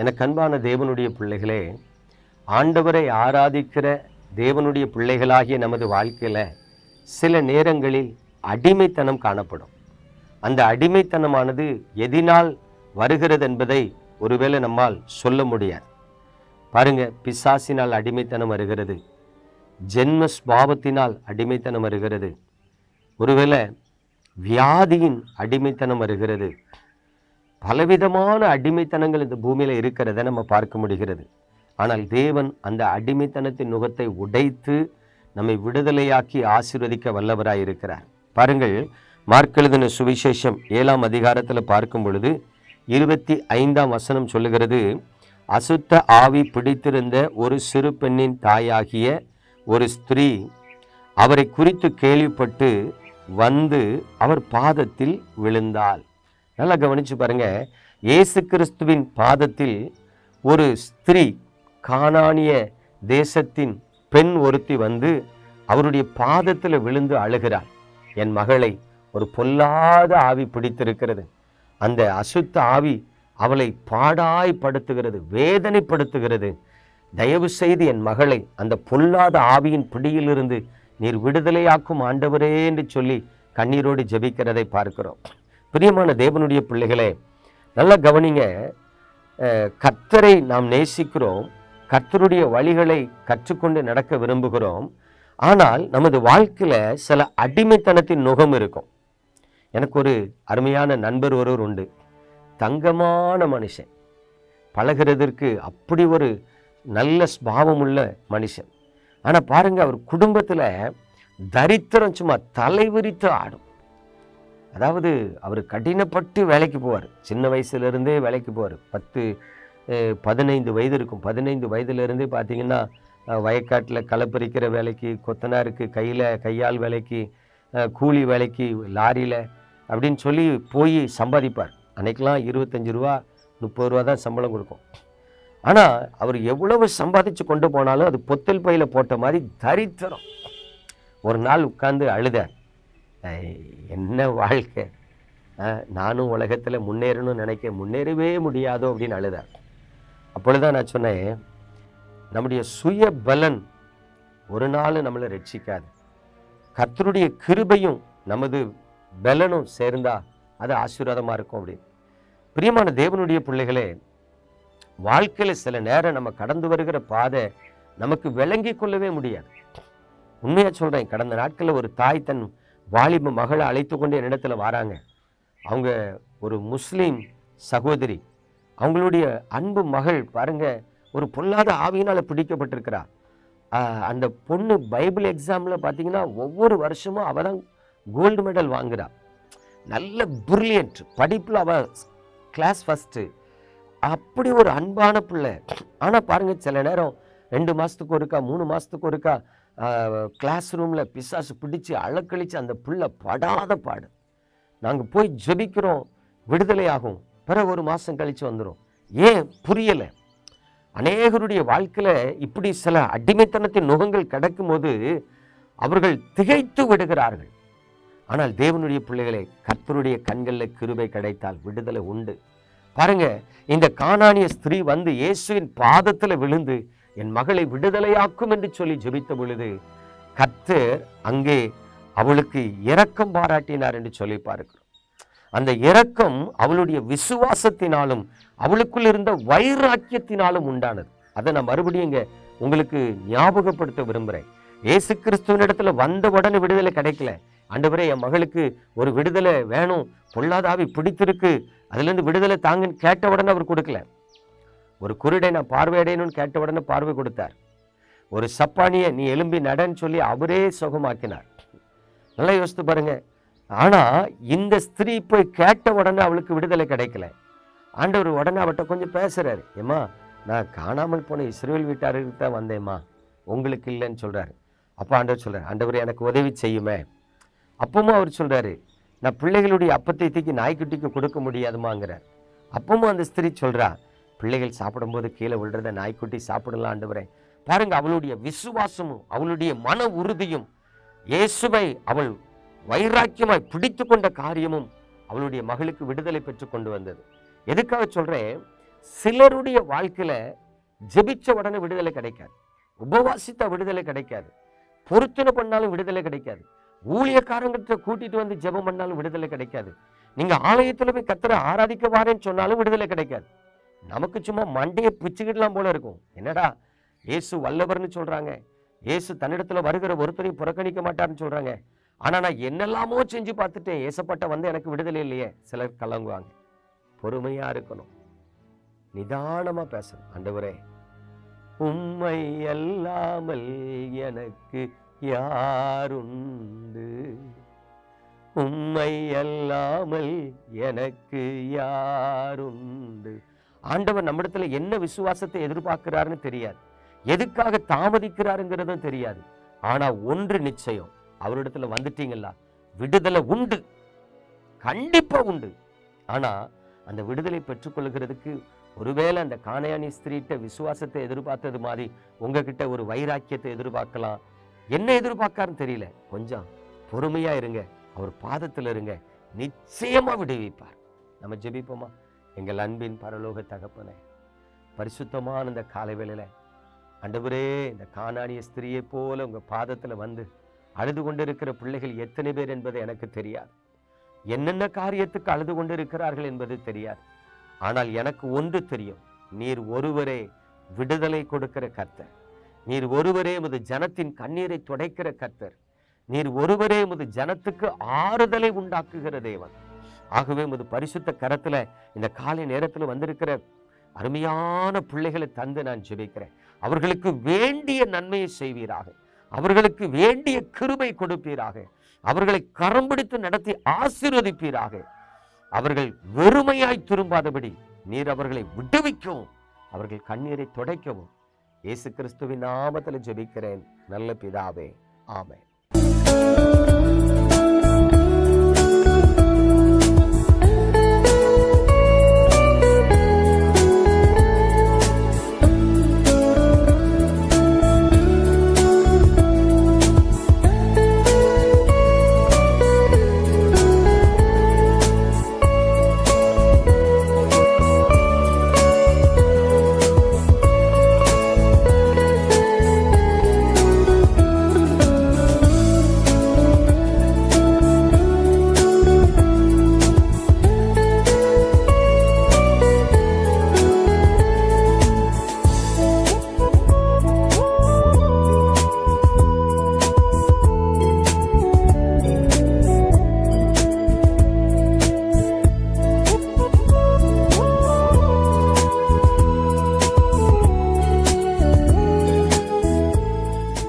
எனக்கு அன்பான தேவனுடைய பிள்ளைகளே ஆண்டவரை ஆராதிக்கிற தேவனுடைய பிள்ளைகளாகிய நமது வாழ்க்கையில் சில நேரங்களில் அடிமைத்தனம் காணப்படும். அந்த அடிமைத்தனமானது எதினால் வருகிறது என்பதை ஒருவேளை நம்மால் சொல்ல முடியாது. பாருங்க பிசாசினால் அடிமைத்தனம் வருகிறது. ஜென்ம ஸ்பாவத்தினால் அடிமைத்தனம் வருகிறது. ஒருவேளை வியாதியின் அடிமைத்தனம் வருகிறது. பலவிதமான அடிமைத்தனங்கள் இந்த பூமியில் இருக்கிறத நம்ம பார்க்க முடிகிறது. ஆனால் தேவன் அந்த அடிமைத்தனத்தின் நுகத்தை உடைத்து நம்மை விடுதலையாக்கி ஆசீர்வதிக்க வல்லவராய் இருக்கிறார். பாருங்கள் மார்க்கெழுதின சுவிசேஷம் ஏழாம் அதிகாரத்தில் பார்க்கும் பொழுது இருபத்தி ஐந்தாம் வசனம் சொல்லுகிறது அசுத்த ஆவி பிடித்திருந்த ஒரு சிறு பெண்ணின் தாயாகிய ஒரு ஸ்திரீ அவரை குறித்து கேள்விப்பட்டு வந்து அவர் பாதத்தில் விழுந்தாள். நல்லா கவனிச்சு பாருங்க. இயேசு கிறிஸ்துவின் பாதத்தில் ஒரு ஸ்திரீ கானானிய தேசத்தின் பெண் ஒருத்தி வந்து அவருடைய பாதத்தில் விழுந்து அழுகிறாள். என் மகளை ஒரு பொல்லாத ஆவி பிடித்திருக்கிறது. அந்த அசுத்த ஆவி அவளை பாடாய்படுத்துகிறது வேதனைப்படுத்துகிறது. தயவு செய்து என் மகளை அந்த பொல்லாத ஆவியின் பிடியிலிருந்து நீர் விடுதலையாக்கும் ஆண்டவரே என்று சொல்லி கண்ணீரோடு ஜெபிக்கிறதை பார்க்கிறோம். பிரியமான தேவனுடைய பிள்ளைகளே நல்லா கவனிங்க. கர்த்தரை நாம் நேசிக்கிறோம். கர்த்தருடைய வழிகளை கற்றுக்கொண்டு நடக்க விரும்புகிறோம். ஆனால் நமது வாழ்க்கையில் சில அடிமைத்தனத்தின் நுகம் இருக்கும். எனக்கு ஒரு அருமையான நண்பர் ஒருவர் உண்டு. தங்கமான மனுஷன். பழகிறதற்கு அப்படி ஒரு நல்ல ஸ்பாவமுள்ள மனுஷன். ஆனால் பாருங்கள் அவர் குடும்பத்தில் தரித்திரம் சும்மா தலைவிரித்து ஆடும். அதாவது அவர் கடினப்பட்டு வேலைக்கு போவார். சின்ன வயசுலேருந்தே வேலைக்கு போவார். பத்து பதினைந்து வயது இருக்கும். பதினைந்து வயதுலேருந்தே பார்த்தீங்கன்னா வயக்காட்டில் களப்பறிக்கிற வேலைக்கு கொத்தனாருக்கு கையில் கையால் வேலைக்கு கூலி வேலைக்கு லாரியில் அப்படின்னு சொல்லி போய் சம்பாதிப்பார். அன்னைக்கெல்லாம் இருபத்தஞ்சி ரூபா முப்பது ரூபா தான் சம்பளம் கொடுக்கும். ஆனால் அவர் எவ்வளவு சம்பாதிச்சு கொண்டு போனாலும் அது பொத்தல் பையில் போட்ட மாதிரி தரித்திரம். ஒரு நாள் உட்காந்து அழுதார். என்ன வாழ்க்கை? நானும் உலகத்தில் முன்னேறணும்னு நினைக்க முன்னேறவே முடியாதோ அப்படின்னு அழுதார் அப்பொழுதுதான் நான் சொன்னேன் நம்முடைய சுய பலன் ஒரு நாள் நம்மளை ரட்சிக்காது. கர்த்தருடைய கிருபையும் நமது பலனும் சேர்ந்தா அது ஆசீர்வாதமாக இருக்கும் அப்படின்னு. பிரியமான தேவனுடைய பிள்ளைகளே வாழ்க்கையில் சில நேரம் நம்ம கடந்து வருகிற பாதை நமக்கு விளங்கி கொள்ளவே முடியாது. உண்மையாக சொல்கிறேன் கடந்த நாட்களில் ஒரு தாய் தன் வாலிப மகளை அழைத்து கொண்டு என்னிடத்துல வராங்க. அவங்க ஒரு முஸ்லீம் சகோதரி. அவங்களுடைய அன்பு மகள் பாருங்க ஒரு பொல்லாத ஆவியினால் பிடிக்கப்பட்டிருக்கிறா. அந்த பொண்ணு பைபிள் எக்ஸாமில் பார்த்தீங்கன்னா ஒவ்வொரு வருஷமும் அவள் தான் கோல்டு மெடல் வாங்குறா. நல்ல பிரில்லியன்ட் படிப்பில் அவள் கிளாஸ் ஃபஸ்ட்டு அப்படி ஒரு அன்பான பிள்ளை. ஆனால் பாருங்கள் சில நேரம் ரெண்டு மாதத்துக்கு ஒருக்கா மூணு மாதத்துக்கு ஒருக்கா கிளாஸ் ரூமில் பிசாசு பிடிச்சு அழக்கழித்து அந்த பிள்ளை படாத பாடு. நாங்கள் போய் ஜபிக்கிறோம். விடுதலையாகும் பிறகு ஒரு மாதம் கழித்து வந்துடும் ஏன்? புரியலை. அநேகருடைய வாழ்க்கையில் இப்படி சில அடிமைத்தனத்தின் நுகங்கள் கிடக்கும்போது அவர்கள் திகைத்து விடுகிறார்கள். ஆனால் தேவனுடைய பிள்ளைகளை கர்த்தருடைய கண்களில் கிருபை கிடைத்தால் விடுதலை உண்டு. பாருங்க இந்த காணானிய ஸ்திரீ வந்து இயேசுவின் பாதத்தில் விழுந்து என் மகளை விடுதலையாக்கும் என்று சொல்லி ஜெபித்த பொழுது கத்து அங்கே அவளுக்கு இரக்கம் பாராட்டினார் என்று சொல்லி பார்க்கிறோம். அந்த இரக்கம் அவளுடைய விசுவாசத்தினாலும் அவளுக்குள் இருந்த வைராக்கியத்தினாலும் உண்டானது. அதை நான் மறுபடியும் இங்கே உங்களுக்கு ஞாபகப்படுத்த விரும்புகிறேன் ஏசு கிறிஸ்துவின் இடத்துல வந்த உடனே விடுதலை கிடைக்கல. ஆண்டவரே என் மகளுக்கு ஒரு விடுதலை வேணும். பொல்லாதாவி பிடித்திருக்கு. அதுலேருந்து விடுதலை தாங்கன்னு கேட்ட உடனே அவர் கொடுக்கல. ஒரு குருடை நான் பார்வையடையணும்னு கேட்ட உடனே பார்வை கொடுத்தார். ஒரு சப்பானியை நீ எலும்பி நடன்னு சொல்லி அவரே சுகமாக்கினார். நல்லா யோசித்து பாருங்க. ஆனால் இந்த ஸ்திரீ போய் கேட்ட உடனே அவளுக்கு விடுதலை கிடைக்கல. ஆண்டவர் உடனே அவட்ட கொஞ்சம் பேசுகிறாரு ஏம்மா நான் காணாமல் போன இஸ்ரேல் வீட்டாருக்கு தான் வந்தேம்மா. உங்களுக்கு இல்லைன்னு சொல்கிறாரு அப்போ ஆண்டவர் சொல்கிறார் ஆண்டவர் எனக்கு உதவி செய்யுமே. அப்பவும் அவர் சொல்கிறாரு நான் பிள்ளைகளுடைய அப்பத்தை தூக்கி நாய்க்குட்டிக்கு கொடுக்க முடியாதுமாங்கிறார். அப்பவும் அந்த ஸ்திரீ சொல்கிறா பிள்ளைகள் சாப்பிடும்போது கீழே விழுறத நாய்க்குட்டி சாப்பிடலாம் ஆண்டவரே பாருங்க அவளுடைய விசுவாசமும் அவளுடைய மன உறுதியும் இயேசுவை அவள் வைராக்கியமாய் பிடித்து கொண்ட காரியமும் அவளுடைய மகளுக்கு விடுதலை பெற்று கொண்டு வந்தது. எதுக்காக சொல்றேன்? சிலருடைய வாழ்க்கையில ஜெபிச்ச உடனே விடுதலை கிடைக்காது. உபவாசித்த விடுதலை கிடைக்காது. பொருத்தனை பண்ணாலும் விடுதலை கிடைக்காது. ஊழியக்காரங்கிட்ட கூட்டிட்டு வந்து ஜெபம் பண்ணாலும் விடுதலை கிடைக்காது. நீங்க ஆலயத்தில் போய் கத்திர ஆராதிக்க வாரேன்னு சொன்னாலும் விடுதலை கிடைக்காது. நமக்கு சும்மா மண்டையை பிச்சுக்கிடலாம் போல இருக்கும். என்னடா இயேசு வல்லவர்னு சொல்றாங்க. இயேசு தன்னிடத்துல வருகிற ஒருத்தரையும் புறக்கணிக்க மாட்டாருன்னு சொல்றாங்க. ஆனா நான் என்னெல்லாமோ செஞ்சு பார்த்துட்டேன். ஏசப்பட்ட வந்து எனக்கு விடுதலை இல்லையே. சிலர் கலங்குவாங்க. பொறுமையா இருக்கணும். நிதானமா பேசணும். ஆண்டவரே உம்மை அல்லாமல் எனக்கு யாருண்டு? உம்மை அல்லாமல் எனக்கு யாருண்டு? ஆண்டவர் நம்மிடத்துல என்ன விசுவாசத்தை எதிர்பார்க்கிறாருன்னு தெரியாது. எதுக்காக தாமதிக்கிறாருங்கிறதும் தெரியாது. ஆனா ஒன்று நிச்சயம். அவரிடத்துல வந்துட்டீங்களா? விடுதலை உண்டு. கண்டிப்பா உண்டு. ஆனா அந்த விடுதலை பெற்றுக்கொள்கிறதுக்கு ஒருவேளை அந்த காணையானி ஸ்திரீட்ட விசுவாசத்தை எதிர்பார்த்தது மாதிரி உங்ககிட்ட ஒரு வைராக்கியத்தை எதிர்பார்க்கலாம். என்ன எதிர்பார்க்காருன்னு தெரியல. கொஞ்சம் பொறுமையா இருங்க. அவர் பாதத்துல இருங்க. நிச்சயமா விடுவிப்பார். நம்ம ஜெபிப்போமா? எங்கள் அன்பின் பரலோக தகப்பனே பரிசுத்தமான இந்த காலை வேளையில் ஆண்டவரே இந்த காணானிய ஸ்திரியை போல உங்க பாதத்துல வந்து அழுது கொண்டிருக்கிற பிள்ளைகள் எத்தனை பேர் என்பது எனக்கு தெரியாது. என்னென்ன காரியத்துக்கு அழுது கொண்டிருக்கிறார்கள் என்பது தெரியாது. ஆனால் எனக்கு ஒன்று தெரியும். நீர் ஒருவரே விடுதலை கொடுக்கிற கர்த்தர். நீர் ஒருவரே உமது ஜனத்தின் கண்ணீரை துடைக்கிற கர்த்தர். நீர் ஒருவரே உமது ஜனத்துக்கு ஆறுதலை உண்டாக்குகிற தேவன். ஆகவே உமது பரிசுத்த கரத்தில் இந்த காலை நேரத்தில் வந்திருக்கிற அருமையான பிள்ளைகளை தந்து நான் ஜெபிக்கிறேன். அவர்களுக்கு வேண்டிய நன்மையை செய்வீராக. அவர்களுக்கு வேண்டிய கிருபை கொடுப்பீராக. அவர்களை கரம் பிடித்து நடத்தி ஆசீர்வதிப்பீராக. அவர்கள் வெறுமையாய் திரும்பாதபடி நீர் அவர்களை விடுவிக்கவும். அவர்கள் கண்ணீரை துடைக்கவும். இயேசு கிறிஸ்துவின் நாமத்தில் ஜெபிக்கிறேன். நல்ல பிதாவே. ஆமென்.